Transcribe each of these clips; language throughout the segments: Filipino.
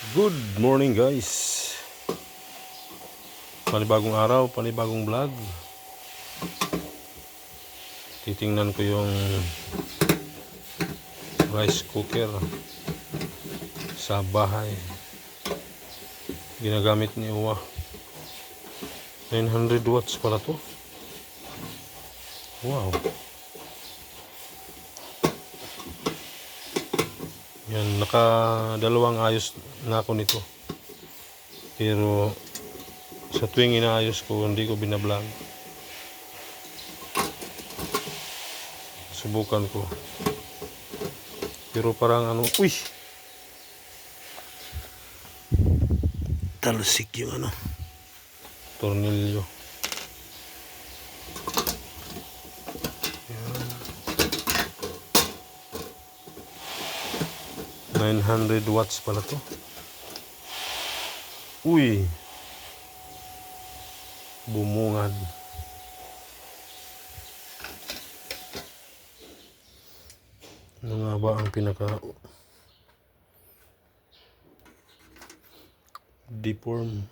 Good morning guys. Panibagong araw, panibagong vlog. Titingnan ko yung rice cooker sa bahay. Ginagamit ni Uwa. 900 watts pala to. Wow Yan, naka dalawang ayos na ako nito. Pero sa tuwing inaayos ko, hindi ko binablog. Subukan ko. Pero parang ano, uy! Talsik yung ano, tornilyo. 900 watts pala to. Uy! Bumungad. Ano nga ba ang pinaka deform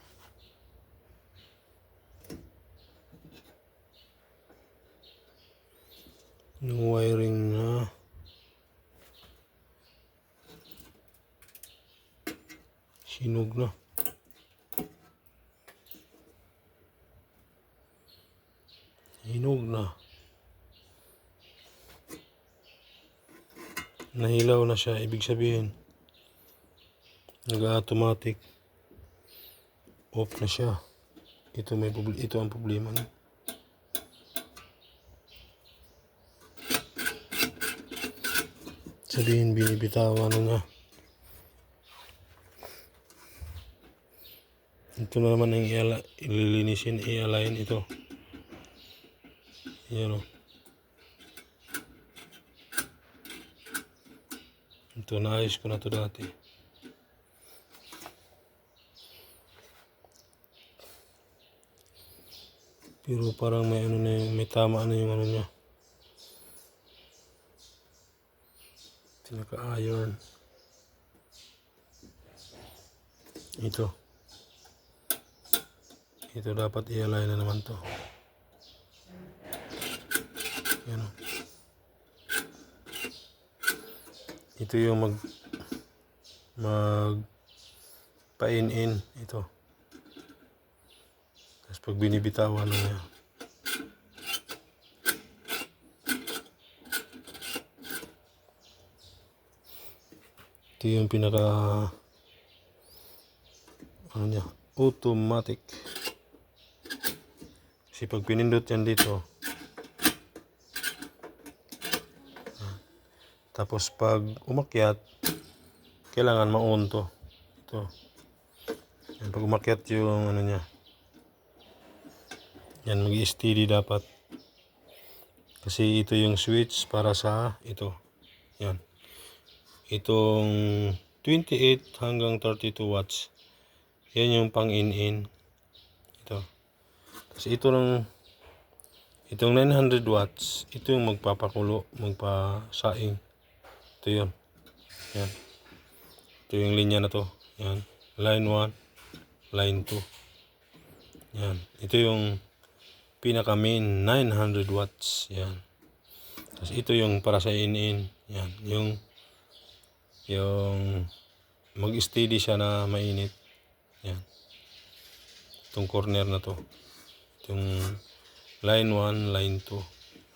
ng wiring na sinog na. Hinog na. Nahilaw na siya ibig sabihin nag-automatic off na siya. Ito may ito ang problema niya. Sabihin binibitawan na niya ito na naman ang iala, ililinisin i-align ito yan o ito naayos ko na to dati pero parang may ano na yung- may tama na yung ano niya tinaka-iron ito ito dapat i-align na naman to. Yan ito yung mag mag pain-in ito. Tapos pag binibitawan na niya. Ito yung pinaka ano niya automatic kasi pag pinindot yan dito. Tapos pag umakyat kailangan ma-on to ito. Yan, pag umakyat yung ano niya. Yan mag steady dapat. Kasi ito yung switch para sa ito. Yan. Itong 28 hanggang 32 watts. Yan yung pang in-in tapos ito ng itong 900 watts ito yung magpapakulo magpasaing. Ito yun. Yan. Ito yung linya na to. Yan. Line 1 line 2 yan. Ito yung pinaka main 900 watts. Yan. Tapos ito yung para sa in-in. Yan. Yung yung mag-steady siya na mainit. Yan. Itong corner na to. Itong line 1, line 2.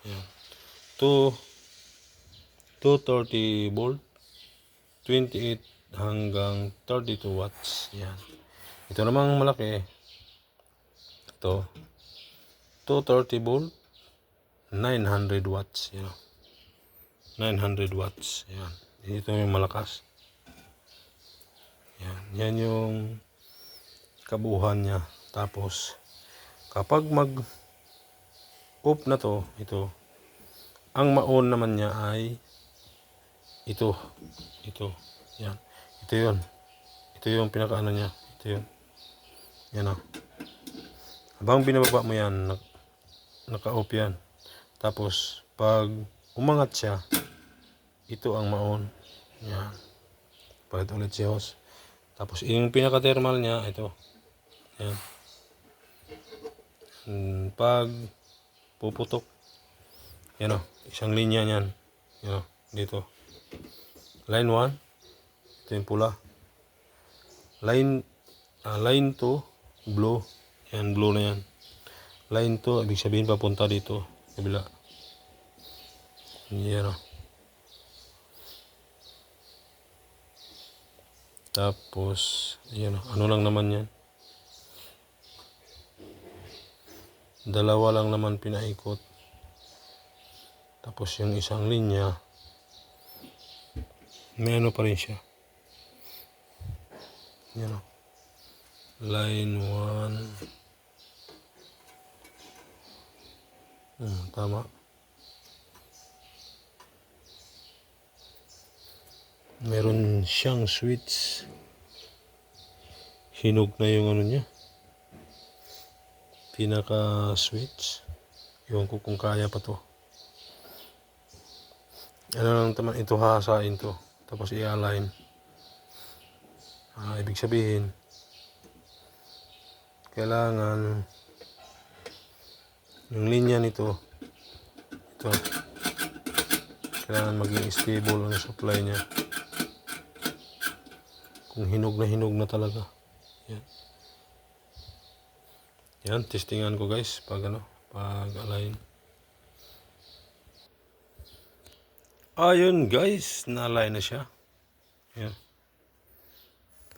Yan. 2 230 volt 28 hanggang 32 watts. Yan. Ito namang malaki. Ito 230 volt 900 watts. Yan. 900 watts. Yan. Ito yung malakas. Yan. Yan yung kabuhan niya. Tapos, kapag mag off na to, ito, ang ma-on naman niya ay ito. Ito. Yan. Ito yun. Ito yung pinakaano niya. Ito yun. Yan o. Habang binababa mo yan, nak- naka-off yan. Tapos, pag umangat siya, ito ang maon. Yan. Palit ulit si host. Tapos yung pinaka-thermal niya, ito. Yan. Hmm, pag puputok, yan o, isang linya niyan. Yan o, dito. Line 1, ito yung pula. Line, ah, line 2, blue. Yan, blue na yan. Line 2, ibig sabihin papunta dito. Kabila. Yan o. Tapos, yan o. Ano lang naman yan? Dalawa lang naman pinaikot. Tapos yung isang linya, may ano pa rin siya. Yan o. Line 1. Hmm, tama. Meron siyang switch. Hinog na yung ano niya. Pinaka switch. Ewan ko kung kaya pa to. Ano lang naman ito hahasain to. Tapos i-align. Ah, ibig sabihin, kailangan yung linya nito, ito, kailangan maging stable ang supply niya. Kung hinog na hinog na talaga. Yan. Yan, testingan ko guys pag ano, pag align. Ayun guys, na-align na siya. Yan.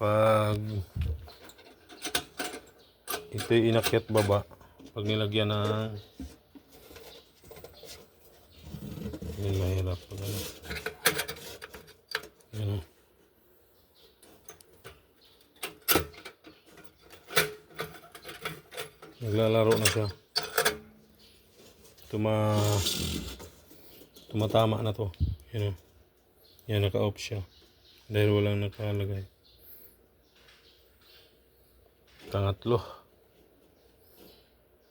Pag ito inakyat baba, pag nilagyan ng yun mahirap pag ano. Yan Naglalaro na siya. Tuma tumatama na to. Yan o. Yan, naka-off siya. Dahil walang nakalagay. Pangatlo.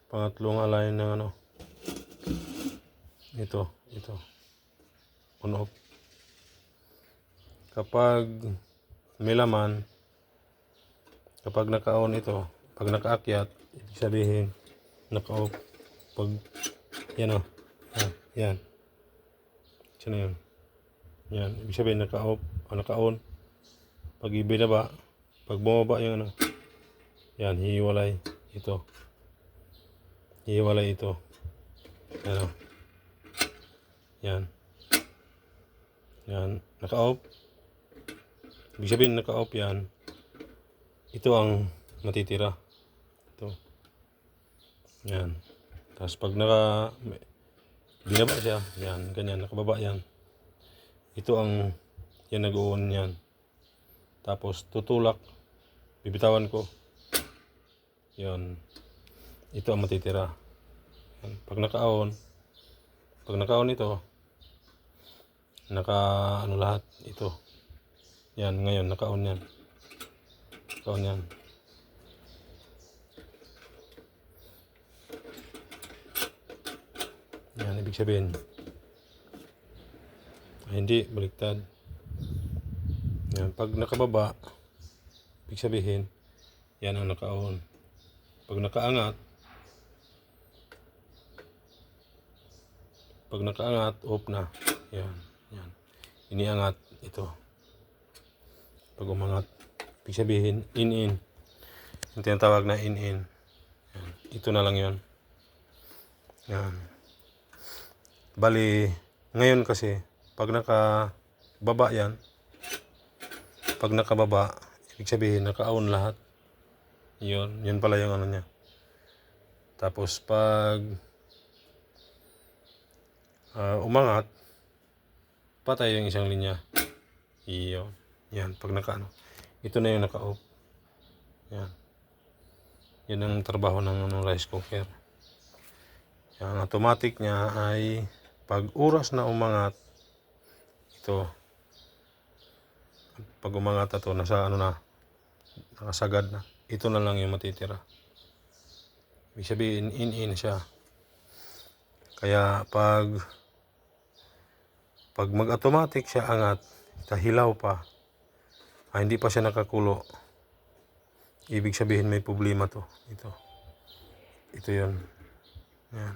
Pangatlong align ng ano. Ito, ito. On off. Kapag may laman, kapag naka-on ito, pag nakaakyat, ibig sabihin, naka-off. Pag, yan o. Ah, yan. Siya na yun. Yan. Ibig sabihin, naka-off, o naka-on. Pag ibinaba, pag bumaba yung ano, yan, hiwalay. Ito. Hiwalay ito. Ano. Yan. Yan. Naka-off. Ibig sabihin, naka-off yan. Ito ang matitira. Yan. Tapos pag naka... Binaba siya. Yan. Ganyan. Nakababa yan. Ito ang... Yan nag-on yan. Tapos tutulak. Bibitawan ko. Yan. Ito ang matitira. Yan. Pag naka-on, pag naka-on ito, naka ano lahat ito. Yan, ngayon naka-on yan. Naka-on yan. Yan, ibig sabihin. Ay, hindi, baliktad. Yan, pag nakababa, ibig sabihin, yan ang naka-on. Pag nakaangat, pag nakaangat, off na. Yan, yan. Iniangat ito. Pag umangat, ibig sabihin, in-in. Yung tinatawag na in-in. Ito na lang yon. Yan. Bali, ngayon kasi, pag nakababa yan, pag nakababa, ibig sabihin, naka-on lahat. Yun, yun pala yung ano niya. Tapos pag ah, umangat, patay yung isang linya. Iyon. Yan, pag naka ano. Ito na yung naka-off. Yan. Yan ang trabaho ng ano, rice cooker. Yan, automatic niya ay pag oras na umangat, ito, pag umangat na to, nasa ano na, nakasagad na. Ito na lang yung matitira. Ibig sabihin, in-in siya. Kaya pag pag mag-automatic siya angat, kahilaw pa, ah, hindi pa siya nakakulo, Ibig sabihin may problema to. Ito. Ito yun. Yan.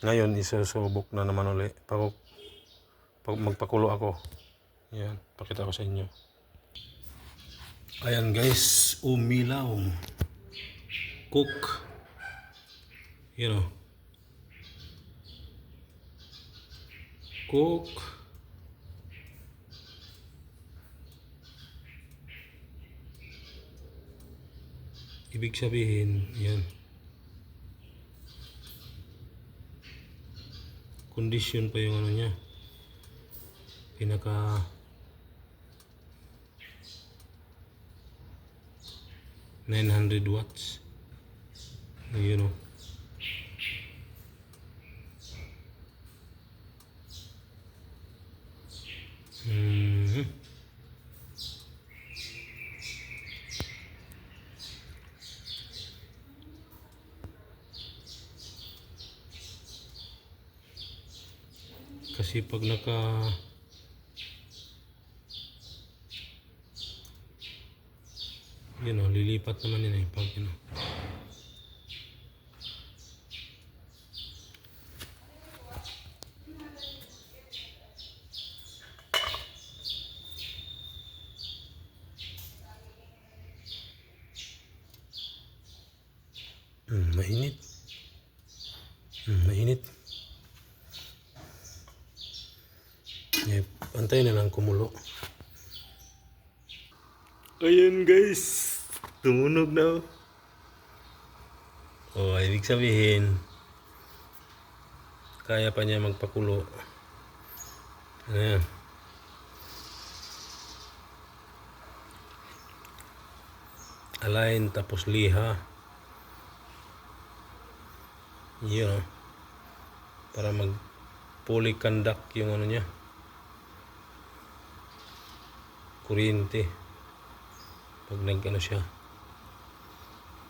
Ngayon, isusubok na naman uli. Pag, pag magpakulo ako. Yan. Pakita ko sa inyo. Ayan guys. Umilaw. Cook. You know. Cook. Ibig sabihin, yan. Condition pa yung ano niya. Pinaka Nine hundred watts. You know. Mhm. Kasi pag naka yun o, lilipat naman yun eh pag yun o. Hmm, mainit. Hmm, mainit. Antayin na lang kumulo. Ayan guys. Tumunog na. Oh, ibig sabihin, kaya pa niya magpakulo. Ayan. Align tapos liha. Yun oh. Para mag fully conduct yung ano niya. Kuryente. Pag nag ano siya.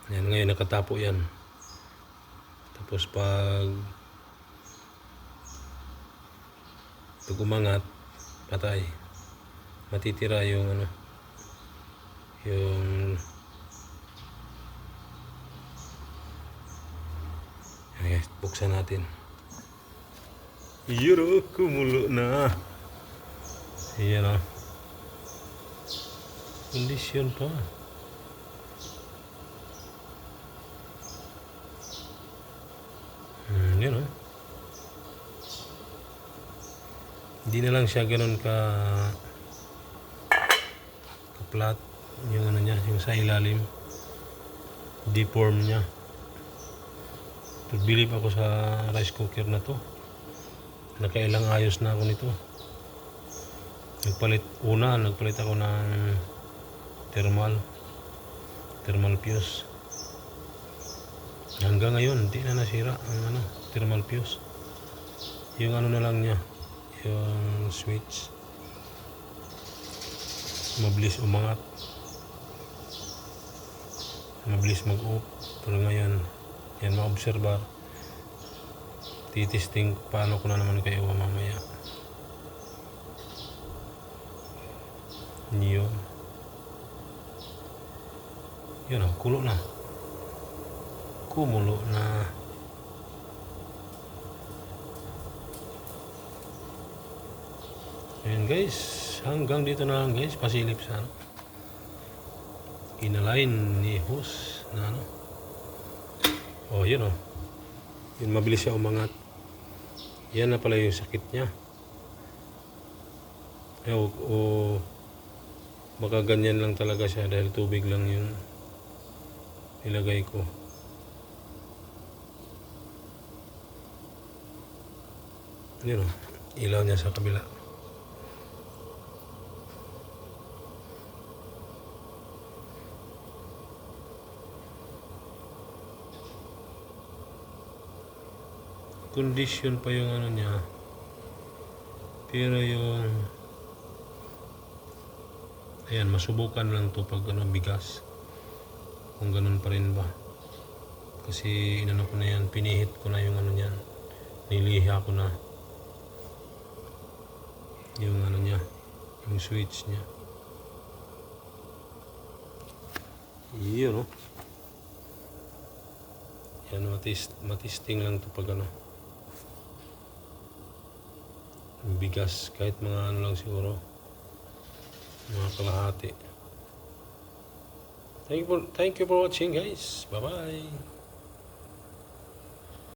Yan, ngayon nakatapo yan. Tapos pag pag patay. Matitira yung ano, yung Yan buksan natin. Yuro, kumulo na. Ayan o. Kondisyon pa. Hmm, yun o. Hindi na lang siya ganun ka ka flat yung ano niya, yung sa ilalim. Deform niya. Nagbilib ako sa rice cooker na to. Nakailang ayos na ako nito. Nagpalit, una, nagpalit ako ng thermal. Thermal fuse. Hanggang ngayon, hindi na nasira ang ano, thermal fuse. Yung ano na lang niya, yung switch. Mabilis umangat. Mabilis mag-off. Pero ngayon, yan ma-obserbar. Titisting paano ko na naman kayo mamaya. Yun. Yun o, kulo na. Kumulo na. Ayan guys, hanggang dito na lang guys, pasilip sa ano. Inalign ni host na ano. Oh, yun oh. Yun, mabilis siya umangat. Yan na pala yung sakit niya. Eh, o, o baka ganyan lang talaga siya dahil tubig lang yung nilagay ko. Yun oh. Ilaw niya sa kabila. condition pa yung ano niya pero yung ayan masubukan lang to pag ano bigas kung ganun pa rin ba kasi inano ko na yan pinihit ko na yung ano niyan niliha ko na yung ano niya yung switch niya Yun, no? Yan, matis, matisting lang to pag ano. Bigas, kahit mga ano lang siguro. Mga kalahati. Thank you for, thank you for watching guys. Bye-bye.